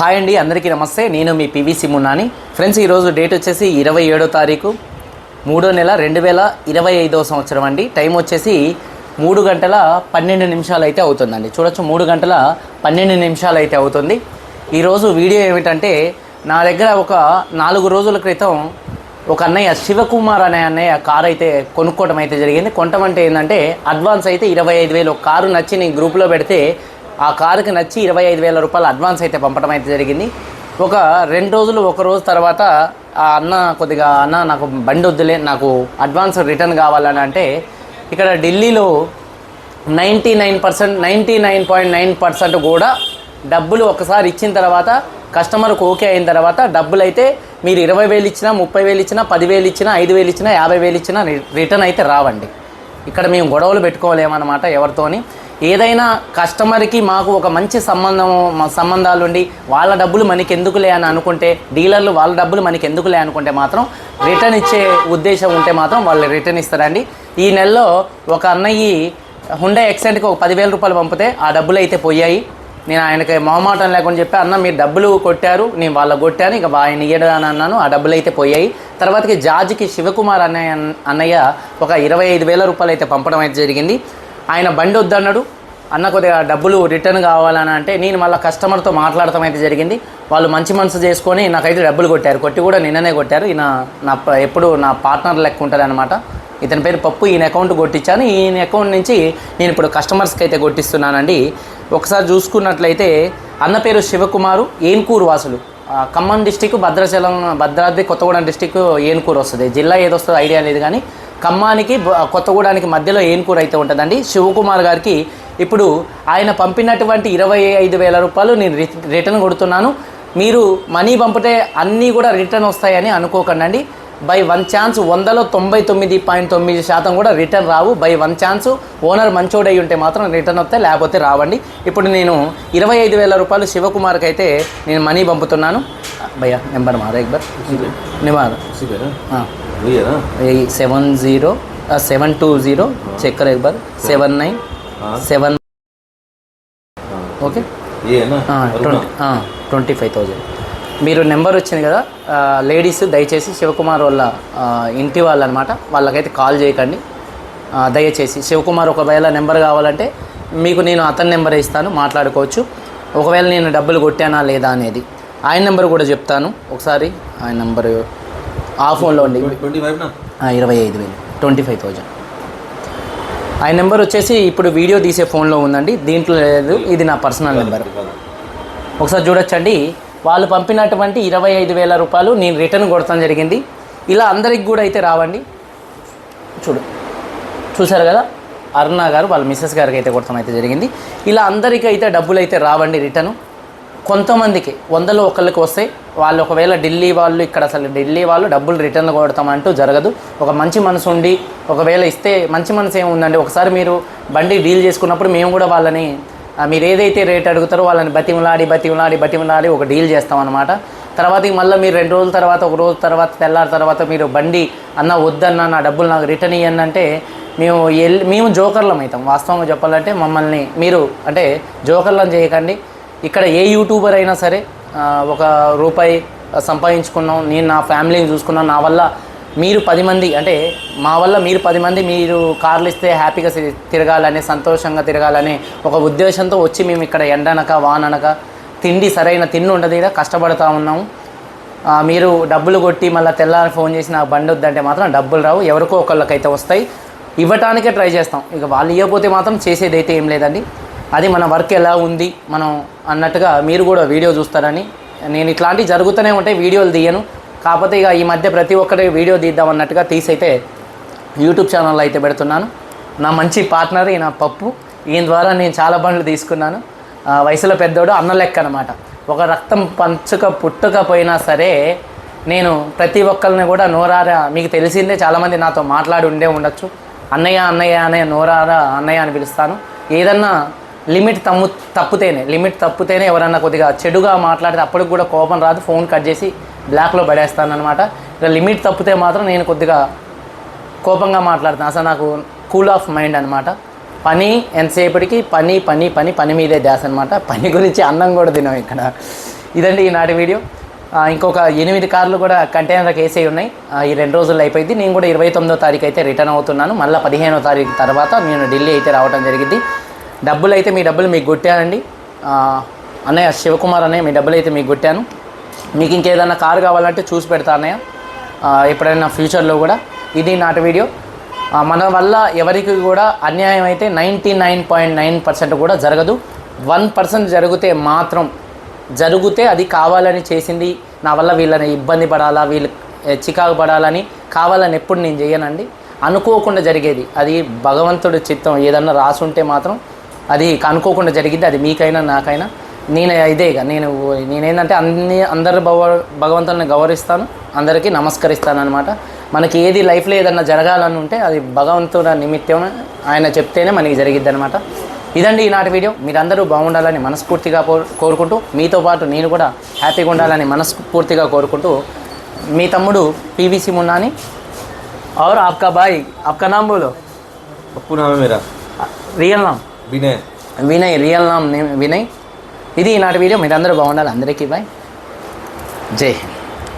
Hi అండి అందరికీ నమస్తే. నేను మీ పివిసి మున్నాని ఫ్రెండ్స్ ఈరోజు డేట్ వచ్చేసి ఇరవై ఏడో తారీఖు మూడో నెల రెండు వేల ఇరవై ఐదో సంవత్సరం అండి. టైం వచ్చేసి మూడు గంటల పన్నెండు నిమిషాలు అయితే అవుతుందండి. చూడొచ్చు మూడు గంటల పన్నెండు నిమిషాలు అయితే అవుతుంది. ఈరోజు వీడియో ఏమిటంటే నా దగ్గర ఒక నాలుగు రోజుల క్రితం ఒక అన్నయ్య శివకుమార్ అనే అన్నయ్య కారు అయితే కొనుక్కోవడం అయితే జరిగింది. కొనటం ఏంటంటే అడ్వాన్స్ అయితే ఇరవై ఐదు వేలు. ఒక కారు నచ్చి నేను గ్రూప్లో పెడితే ఆ కారుకి నచ్చి ఇరవై ఐదు వేల రూపాయలు అడ్వాన్స్ అయితే పంపడం అయితే జరిగింది. ఒక రెండు రోజులు ఒక రోజు తర్వాత ఆ అన్న కొద్దిగా అన్న నాకు బండి వద్దులే నాకు అడ్వాన్స్ రిటర్న్ కావాలని అంటే ఇక్కడ ఢిల్లీలో ninety nine percent ninety nine point nine percent కూడా డబ్బులు ఒకసారి ఇచ్చిన తర్వాత కస్టమర్కి ఓకే అయిన తర్వాత డబ్బులు అయితే మీరు ఇరవై వేలు ఇచ్చినా ముప్పై వేలు ఇచ్చినా పదివేలు ఇచ్చినా ఐదు వేలు ఇచ్చినా యాభై వేలు ఇచ్చినా రిటర్న్ అయితే రావండి. ఇక్కడ మేము గొడవలు పెట్టుకోలేమన్నమాట ఎవరితోని. ఏదైనా కస్టమర్కి మాకు ఒక మంచి సంబంధం సంబంధాలు ఉండి వాళ్ళ డబ్బులు మనకి ఎందుకులే అని అనుకుంటే డీలర్లు వాళ్ళ డబ్బులు మనకి ఎందుకులే అనుకుంటే మాత్రం రిటర్న్ ఇచ్చే ఉద్దేశం ఉంటే మాత్రం వాళ్ళు రిటర్న్ ఇస్తారండి. ఈ నెలలో ఒక అన్నయ్య హుండే ఎక్సెంట్కి ఒక పదివేల రూపాయలు పంపితే ఆ డబ్బులు అయితే పోయాయి. నేను ఆయనకి మొహమాటం లేకుండా చెప్పి అన్న మీరు డబ్బులు కొట్టారు నేను వాళ్ళ కొట్టాను ఇక ఆయన ఇయ్యడు అని అన్నాను ఆ డబ్బులు అయితే పోయాయి. తర్వాతకి జార్జ్కి శివకుమార్ అన్నయ్య అన్నయ్య ఒక ఇరవై ఐదు వేల రూపాయలు అయితే పంపడం అయితే జరిగింది. ఆయన బండి వద్దన్నాడు. అన్న కొద్దిగా డబ్బులు రిటర్న్ కావాలని అంటే నేను మళ్ళీ కస్టమర్తో మాట్లాడటం అయితే జరిగింది. వాళ్ళు మంచి మనసు చేసుకొని నాకైతే డబ్బులు కొట్టారు. కొట్టి కూడా నిన్ననే కొట్టారు. ఈయన నా ప- ఎప్పుడు నా పార్ట్నర్ లెక్క ఉంటుంది అనమాట ఇతని పేరు పప్పు. ఈయన అకౌంట్ కొట్టించాను. ఈయన అకౌంట్ నుంచి నేను ఇప్పుడు కస్టమర్స్కి అయితే కొట్టిస్తున్నానండి. ఒకసారి చూసుకున్నట్లయితే అన్న పేరు శివకుమారు ఏన్కూరు వాసులు. ఆ, ఖమ్మం డిస్టిక్ భద్రాచలం భద్రాద్రి కొత్తగూడెం డిస్టిక్ ఏన్కూరు వస్తుంది. జిల్లా ఏది వస్తుందో ఐడియా లేదు కానీ ఖమ్మానికి కొత్తగూడానికి మధ్యలో ఏన్కూరు అయితే ఉంటుందండి. శివకుమార్ గారికి ఇప్పుడు ఆయన పంపినటువంటి ఇరవై ఐదు వేల రూపాయలు నేను రిటర్న్ కొడుతున్నాను. మీరు మనీ పంపితే అన్నీ కూడా రిటర్న్ వస్తాయని అనుకోకండి అండి బై వన్ ఛాన్స్ వందలో తొంభై తొమ్మిది పాయింట్ తొమ్మిది శాతం కూడా రిటర్న్ రావు. బై వన్ ఛాన్స్ ఓనర్ మంచోడై ఉంటే మాత్రం రిటర్న్ వస్తాయి లేకపోతే రావండి. ఇప్పుడు నేను ఇరవై ఐదు వేల రూపాయలు శివకుమార్కి అయితే నేను మనీ పంపుతున్నాను. భయ్యా నెంబర్ మారా ఎక్ bar seven zero seven two zero చక్కెర ఎక్బర్ seven. Nine seven. Okay? Twenty twenty five thousand. మీరు నెంబర్ వచ్చింది కదా లేడీస్ దయచేసి శివకుమార్ వాళ్ళ ఇంటి వాళ్ళు అనమాట వాళ్ళకైతే కాల్ చేయకండి. దయచేసి శివకుమార్ ఒకవేళ నెంబర్ కావాలంటే మీకు నేను అతని నెంబర్ ఇస్తాను మాట్లాడుకోవచ్చు. ఒకవేళ నేను డబ్బులు కొట్టానా లేదా అనేది. ఆయన నెంబర్ కూడా చెప్తాను. ఒకసారి ఆయన నెంబరు ఆ ఫోన్లో ఉండి. ఇరవై ఐదు వేలు. Twenty five thousand. ఆయన నెంబర్ వచ్చేసి ఇప్పుడు వీడియో తీసే ఫోన్లో ఉందండి. దీంట్లో లేదు. ఇది నా పర్సనల్ నెంబర్. ఒకసారి చూడొచ్చండి. వాళ్ళు పంపినటువంటి ఇరవై ఐదు వేల రూపాయలు నేను రిటర్న్ కొడతాం జరిగింది. ఇలా అందరికి కూడా అయితే రావండి. చూడు. చూసారు కదా? అరుణ గారు వాళ్ళ మిస్సెస్ గారికి అయితే కొడతాం అయితే జరిగింది. ఇలా అందరికీ అయితే డబ్బులు అయితే రావండి రిటర్న్. కొంతమందికి వందలో ఒకళ్ళకి వస్తాయి వాళ్ళు ఒకవేళ ఢిల్లీ వాళ్ళు ఇక్కడ అసలు ఢిల్లీ వాళ్ళు డబ్బులు రిటర్న్ కొడతామంటూ జరగదు. ఒక మంచి మనసు ఉండి ఒకవేళ ఇస్తే మంచి మనసు ఏముందండి ఒకసారి మీరు బండి డీల్ చేసుకున్నప్పుడు మేము కూడా వాళ్ళని మీరు ఏదైతే రేట్ అడుగుతారో వాళ్ళని బతిమలాడి బతిమలాడి బతిమలాడి ఒక డీల్ చేస్తాం అనమాట తర్వాత మళ్ళీ మీరు రెండు రోజుల తర్వాత ఒక రోజు తర్వాత తెల్లారి తర్వాత మీరు బండి అన్న వద్దన్న నా డబ్బులు నాకు రిటర్న్ ఇవ్వండి అంటే మేము ఎల్ మేము జోకర్లం అవుతాం. వాస్తవంగా చెప్పాలంటే మమ్మల్ని మీరు అంటే జోకర్లం చేయకండి. ఇక్కడ ఏ యూట్యూబర్ అయినా సరే ఒక రూపాయి సంపాదించుకున్నాం నేను నా ఫ్యామిలీని చూసుకున్నాను నా వల్ల మీరు పది మంది అంటే మా వల్ల మీరు పది మంది మీరు కార్లు ఇస్తే హ్యాపీగా తిరగాలని సంతోషంగా తిరగాలని ఒక ఉద్దేశంతో వచ్చి మేము ఇక్కడ ఎండనక వాననక తిండి సరైన తిండి ఉండదు ఇక్కడ కష్టపడతా ఉన్నాము. మీరు డబ్బులు కొట్టి మళ్ళీ తెల్లారి ఫోన్ చేసి నాకు బండి వద్దంటే మాత్రం డబ్బులు రావు ఎవరికో ఒకళ్ళకైతే వస్తాయి. ఇవ్వటానికే ట్రై చేస్తాం. ఇక వాళ్ళు ఇవ్వకపోతే మాత్రం చేసేది అయితే ఏం లేదండి. అది మన వర్క్ ఎలా ఉంది? మనం అన్నట్టుగా మీరు కూడా వీడియో చూస్తారని. నేను ఇట్లాంటివి జరుగుతూనే ఉంటాయి వీడియోలు తీయను. కాకపోతే ఇక ఈ మధ్య ప్రతి ఒక్కటి వీడియో తీద్దాం అన్నట్టుగా తీసైతే యూట్యూబ్ ఛానల్లో అయితే పెడుతున్నాను. నా మంచి పార్ట్నర్ ఈయన పప్పు. ఈయన ద్వారా నేను చాలా బండ్లు తీసుకున్నాను. వయసులో పెద్దోడు అన్న లెక్క అనమాట ఒక రక్తం పంచుక పుట్టకపోయినా సరే నేను ప్రతి ఒక్కరిని కూడా నోరారా మీకు తెలిసిందే చాలామంది నాతో మాట్లాడి ఉండే ఉండొచ్చు. అన్నయ్య అన్నయ్య అనే నోరారా అన్నయ్య అని పిలుస్తాను. ఏదన్నా లిమిట్ తమ్ము తప్పితేనే లిమిట్ తప్పితేనే ఎవరన్నా కొద్దిగా చెడుగా మాట్లాడితే అప్పటికి కూడా కోపం రాదు ఫోన్ కట్ చేసి బ్లాక్లో పడేస్తాను అనమాట ఇక లిమిట్ తప్పితే మాత్రం నేను కొద్దిగా కోపంగా మాట్లాడుతాను అసలు నాకు కూల్ ఆఫ్ మైండ్ అనమాట పని ఎంతసేపటికి? పని పని పని పని మీదే ధ్యాస అనమాట పని గురించి అన్నం కూడా తినాం ఇక్కడ. ఇదండి ఈనాటి వీడియో. ఇంకొక ఎనిమిది కార్లు కూడా కంటైనర్కి వేసే ఉన్నాయి. ఆ, ఈ రెండు రోజుల్లో అయిపోయింది. నేను కూడా ఇరవై తొమ్మిదో తారీఖు అయితే రిటర్న్ అవుతున్నాను. మళ్ళీ పదిహేనో తారీఖు తర్వాత నేను ఢిల్లీ అయితే రావడం జరిగింది. డబ్బులు అయితే మీ డబ్బులు మీకు కొట్టానండి అన్నయ్య శివకుమార్ అన్నయ్య మీ డబ్బులు అయితే మీకు కొట్టాను. మీకు ఇంకేదైనా కారు కావాలంటే చూసి పెడతా అన్నయ్య. ఎప్పుడైనా ఫ్యూచర్లో కూడా ఇది నాటి వీడియో. మన వల్ల ఎవరికి కూడా అన్యాయం అయితే ninety nine point nine percent కూడా జరగదు. వన్ పర్సెంట్ జరిగితే మాత్రం జరిగితే అది కావాలని చేసింది. నా వల్ల వీళ్ళని ఇబ్బంది పడాలా వీళ్ళు చికాకు పడాలని కావాలని ఎప్పుడు నేను చేయనండి అనుకోకుండా జరిగేది. అది భగవంతుడి చిత్తం. ఏదన్నా రాసుంటే మాత్రం అది అనుకోకుండా జరిగింది అది మీకైనా నాకైనా నేను ఇదే ఇక నేను నేనేంటంటే అన్ని అందరు భగవ భగవంతుని గౌరవిస్తాను అందరికీ నమస్కరిస్తాను అనమాట మనకి ఏది లైఫ్లో ఏదన్నా జరగాలని ఉంటే అది భగవంతుడి నిమిత్తం ఆయన చెప్తేనే మనకి జరిగిద్ది అనమాట ఇదండి ఈనాటి వీడియో మీరందరూ బాగుండాలని మనస్ఫూర్తిగా కోరు- కోరుకుంటూ మీతో పాటు నేను కూడా హ్యాపీగా ఉండాలని మనస్ఫూర్తిగా కోరుకుంటూ మీ తమ్ముడు పీవీసీ మున్నాని और आपका भाई आपका नाम बोलो పప్పు నామే మీరా రియల్ నామ్ వినయ్. వినయ్ రియల్ నామ్ నేమ్ వినయ్. ఇది ఈనాటి వీడియో. మీరందరూ బాగుండాలి. అందరికీ బాయ్. జై హింద్.